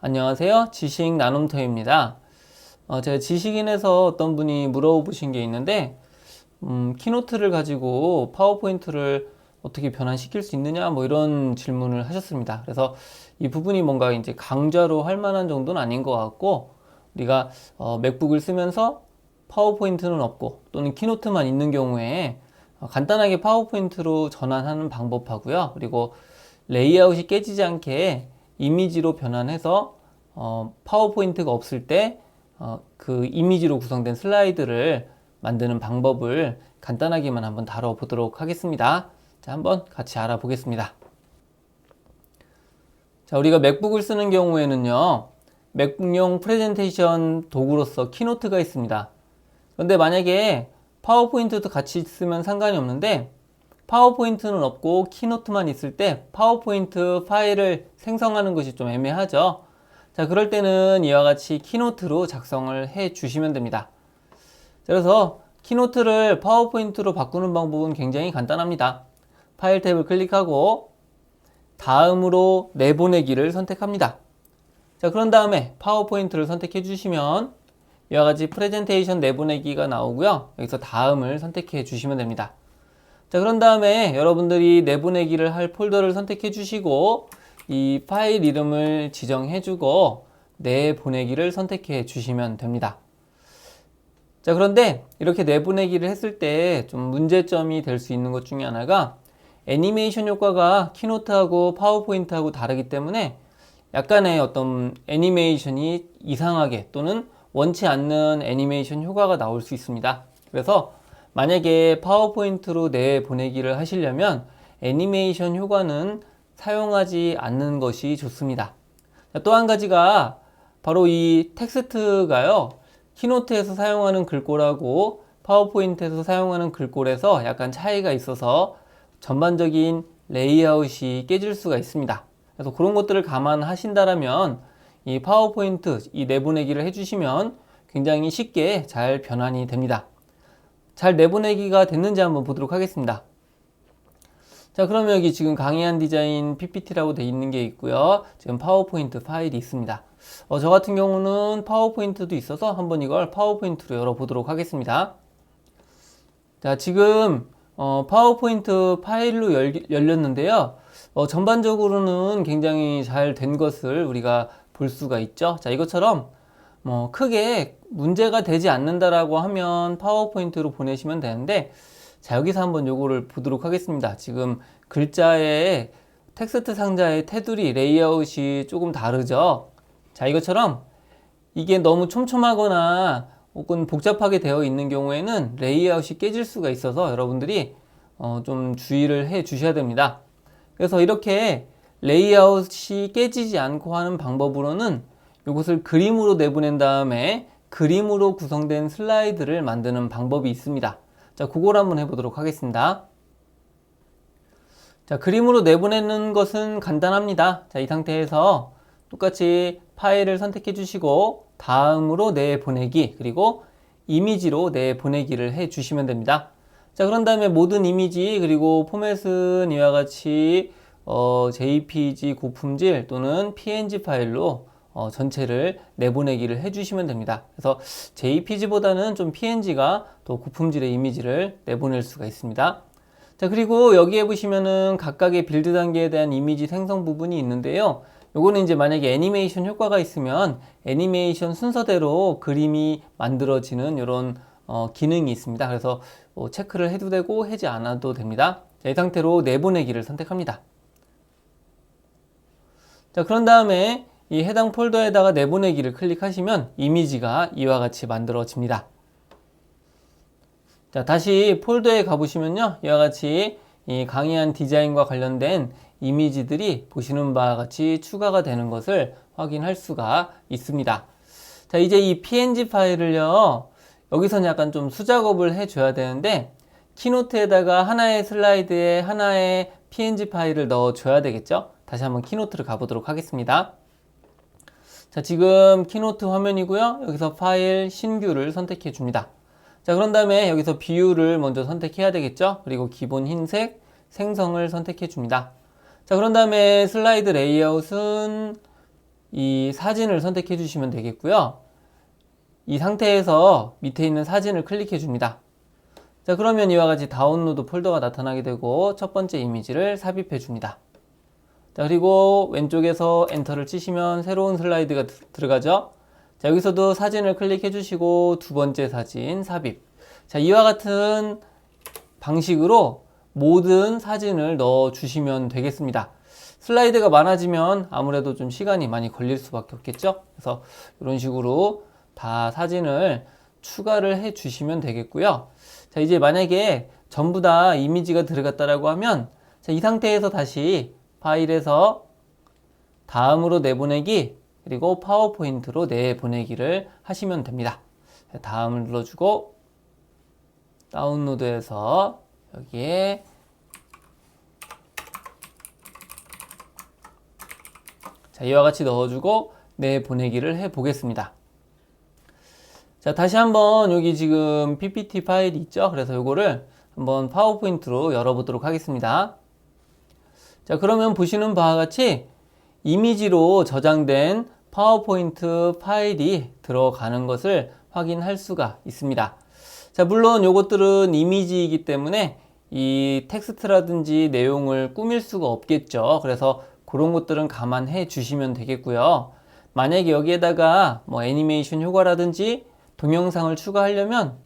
안녕하세요. 지식 나눔터입니다. 어, 제가 지식인에서 어떤 분이 물어보신 게 있는데, 음, 키노트를 가지고 파워포인트를 어떻게 변환시킬 수 있느냐, 뭐 이런 질문을 하셨습니다. 그래서 이 부분이 뭔가 이제 강좌로 할 만한 정도는 아닌 것 같고, 우리가 어, 맥북을 쓰면서 파워포인트는 없고, 또는 키노트만 있는 경우에 어, 간단하게 파워포인트로 전환하는 방법하고요. 그리고 레이아웃이 깨지지 않게 이미지로 변환해서 어, 파워포인트가 없을 때 어, 그 이미지로 구성된 슬라이드를 만드는 방법을 간단하게만 한번 다뤄보도록 하겠습니다. 자, 한번 같이 알아보겠습니다. 자, 우리가 맥북을 쓰는 경우에는요, 맥북용 프레젠테이션 도구로서 키노트가 있습니다. 그런데 만약에 파워포인트도 같이 쓰면 상관이 없는데, 파워포인트는 없고 키노트만 있을 때 파워포인트 파일을 생성하는 것이 좀 애매하죠. 자, 그럴 때는 이와 같이 키노트로 작성을 해 주시면 됩니다. 그래서 키노트를 파워포인트로 바꾸는 방법은 굉장히 간단합니다. 파일 탭을 클릭하고 다음으로 내보내기를 선택합니다. 자, 그런 다음에 파워포인트를 선택해 주시면 이와 같이 프레젠테이션 내보내기가 나오고요. 여기서 다음을 선택해 주시면 됩니다. 자, 그런 다음에 여러분들이 내보내기를 할 폴더를 선택해 주시고 이 파일 이름을 지정해 주고 내보내기를 선택해 주시면 됩니다. 자, 그런데 이렇게 내보내기를 했을 때 좀 문제점이 될 수 있는 것 중에 하나가 애니메이션 효과가 키노트하고 파워포인트하고 다르기 때문에 약간의 어떤 애니메이션이 이상하게 또는 원치 않는 애니메이션 효과가 나올 수 있습니다. 그래서 만약에 파워포인트로 내 보내기를 하시려면 애니메이션 효과는 사용하지 않는 것이 좋습니다. 또 한 가지가 바로 이 텍스트가요. 키노트에서 사용하는 글꼴하고 파워포인트에서 사용하는 글꼴에서 약간 차이가 있어서 전반적인 레이아웃이 깨질 수가 있습니다. 그래서 그런 것들을 감안하신다라면 이 파워포인트 이 내보내기를 해주시면 굉장히 쉽게 잘 변환이 됩니다. 잘 내보내기가 됐는지 한번 보도록 하겠습니다. 자, 그러면 여기 지금 강의한 디자인 PPT라고 되어 있는 게 있고요. 지금 파워포인트 파일이 있습니다. 어, 저 같은 경우는 파워포인트도 있어서 한번 이걸 파워포인트로 열어보도록 하겠습니다. 자, 지금 어, 파워포인트 파일로 열, 열렸는데요. 어, 전반적으로는 굉장히 잘 된 것을 우리가 볼 수가 있죠. 자, 이것처럼 뭐 크게 문제가 되지 않는다라고 하면 파워포인트로 보내시면 되는데 자, 여기서 한번 요거를 보도록 하겠습니다. 지금 글자의 텍스트 상자의 테두리 레이아웃이 조금 다르죠. 자, 이것처럼 이게 너무 촘촘하거나 혹은 복잡하게 되어 있는 경우에는 레이아웃이 깨질 수가 있어서 여러분들이 어, 좀 주의를 해 주셔야 됩니다. 그래서 이렇게 레이아웃이 깨지지 않고 하는 방법으로는 이것을 그림으로 내보낸 다음에 그림으로 구성된 슬라이드를 만드는 방법이 있습니다. 자, 그걸 한번 해보도록 하겠습니다. 자, 그림으로 내보내는 것은 간단합니다. 자, 이 상태에서 똑같이 파일을 선택해 주시고 다음으로 내보내기 그리고 이미지로 내보내기를 해 주시면 됩니다. 자, 그런 다음에 모든 이미지 그리고 포맷은 이와 같이 어, JPG 고품질 또는 PNG 파일로 어, 전체를 내보내기를 해주시면 됩니다. 그래서 JPG보다는 좀 PNG가 더 고품질의 이미지를 내보낼 수가 있습니다. 자, 그리고 여기에 보시면은 각각의 빌드 단계에 대한 이미지 생성 부분이 있는데요. 요거는 이제 만약에 애니메이션 효과가 있으면 애니메이션 순서대로 그림이 만들어지는 이런 어, 기능이 있습니다. 그래서 어, 체크를 해도 되고 하지 않아도 됩니다. 자, 이 상태로 내보내기를 선택합니다. 자, 그런 다음에 이 해당 폴더에다가 내보내기를 클릭하시면 이미지가 이와 같이 만들어집니다. 자, 다시 폴더에 가보시면요. 이와 같이 이 강의한 디자인과 관련된 이미지들이 보시는 바와 같이 추가가 되는 것을 확인할 수가 있습니다. 자, 이제 이 png 파일을요. 여기서는 약간 좀 수작업을 해줘야 되는데 키노트에다가 하나의 슬라이드에 하나의 png 파일을 넣어줘야 되겠죠? 다시 한번 키노트를 가보도록 하겠습니다. 자, 지금 키노트 화면이고요. 여기서 파일 신규를 선택해 줍니다. 자, 그런 다음에 여기서 비율을 먼저 선택해야 되겠죠? 그리고 기본 흰색 생성을 선택해 줍니다. 자, 그런 다음에 슬라이드 레이아웃은 이 사진을 선택해 주시면 되겠고요. 이 상태에서 밑에 있는 사진을 클릭해 줍니다. 자, 그러면 이와 같이 다운로드 폴더가 나타나게 되고 첫 번째 이미지를 삽입해 줍니다. 자, 그리고 왼쪽에서 엔터를 치시면 새로운 슬라이드가 드- 들어가죠. 자, 여기서도 사진을 클릭해 주시고 두 번째 사진 삽입. 자, 이와 같은 방식으로 모든 사진을 넣어 주시면 되겠습니다. 슬라이드가 많아지면 아무래도 좀 시간이 많이 걸릴 수밖에 없겠죠. 그래서 이런 식으로 다 사진을 추가를 해 주시면 되겠고요. 자, 이제 만약에 전부 다 이미지가 들어갔다라고 하면 자, 이 상태에서 다시 파일에서 다음으로 내보내기 그리고 파워포인트로 내보내기를 하시면 됩니다. 자, 다음을 눌러주고 다운로드해서 여기에 자, 이와 같이 넣어주고 내보내기를 해 보겠습니다. 자, 다시 한번 여기 지금 PPT 파일이 있죠? 그래서 요거를 한번 파워포인트로 열어보도록 하겠습니다. 자, 그러면 보시는 바와 같이 이미지로 저장된 파워포인트 파일이 들어가는 것을 확인할 수가 있습니다. 자, 물론 요것들은 이미지이기 때문에 이 텍스트라든지 내용을 꾸밀 수가 없겠죠. 그래서 그런 것들은 감안해 주시면 되겠고요. 만약에 여기에다가 뭐 애니메이션 효과라든지 동영상을 추가하려면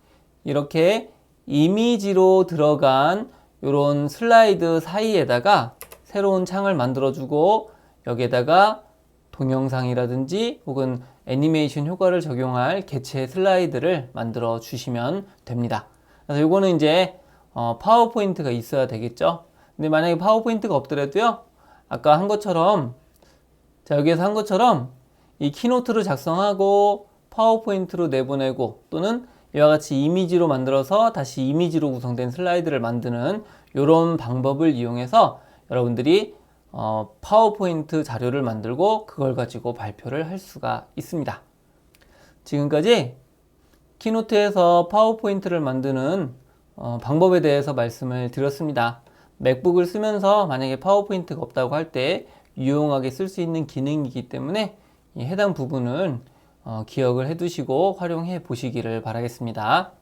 이렇게 이미지로 들어간 이런 슬라이드 사이에다가 새로운 창을 만들어주고 여기에다가 동영상이라든지 혹은 애니메이션 효과를 적용할 개체 슬라이드를 만들어 주시면 됩니다. 그래서 이거는 이제 어, 파워포인트가 있어야 되겠죠. 근데 만약에 파워포인트가 없더라도요, 아까 한 것처럼 자 여기에서 한 것처럼 이 키노트를 작성하고 파워포인트로 내보내고 또는 이와 같이 이미지로 만들어서 다시 이미지로 구성된 슬라이드를 만드는 이런 방법을 이용해서 여러분들이 어, 파워포인트 자료를 만들고 그걸 가지고 발표를 할 수가 있습니다. 지금까지 키노트에서 파워포인트를 만드는 어, 방법에 대해서 말씀을 드렸습니다. 맥북을 쓰면서 만약에 파워포인트가 없다고 할 때 유용하게 쓸 수 있는 기능이기 때문에 이 해당 부분은 어, 기억을 해 두시고 활용해 보시기를 바라겠습니다.